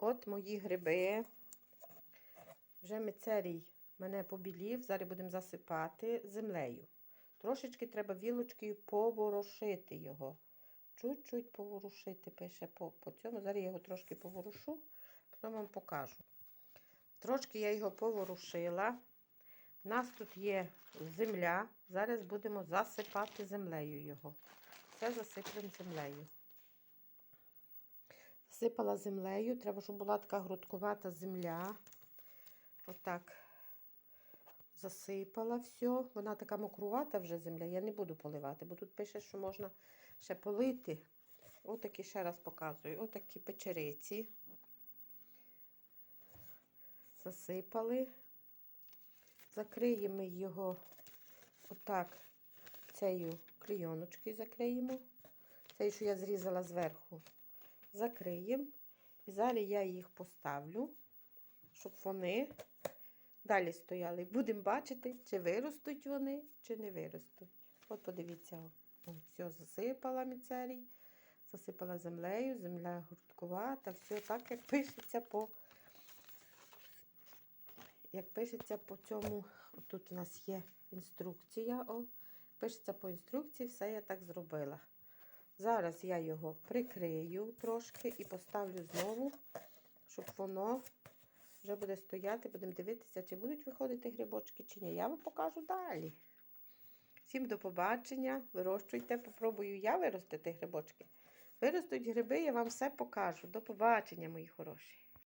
От мої гриби. Вже мицерій мене побілів. Зараз будемо засипати землею. Трошечки треба вілочкою поворушити його. Чуть-чуть поворушити, пише по, по цьому. Зараз я його трошки поворушу, потім вам покажу. Трошки я його поворушила. У нас тут є земля. Зараз будемо засипати землею його. Це засиплемо землею. Засипала землею. Треба, щоб була така грудкувата земля. Отак засипала все. Вона така мокрувата вже земля. Я не буду поливати, бо тут пише, що можна ще полити. Отакі ще раз показую. Отакі печериці. Засипали. Закриємо його отак цією клейоночкою закриємо. Цей, що я зрізала зверху, закриємо. І зараз я їх поставлю, щоб вони далі стояли. Будемо бачити, чи виростуть вони, чи не виростуть. От подивіться, все засипала міцерій, засипала землею, земля грудкувата, все так, як пишеться по як пишеться по цьому, тут у нас є інструкція. О, пишеться по інструкції, все я так зробила. Зараз я його прикрию трошки і поставлю знову, щоб воно вже буде стояти, будемо дивитися, чи будуть виходити грибочки, чи ні. Я вам покажу далі. Всім до побачення. Вирощуйте, попробую я виростити грибочки. Виростуть гриби, я вам все покажу. До побачення, мої хороші.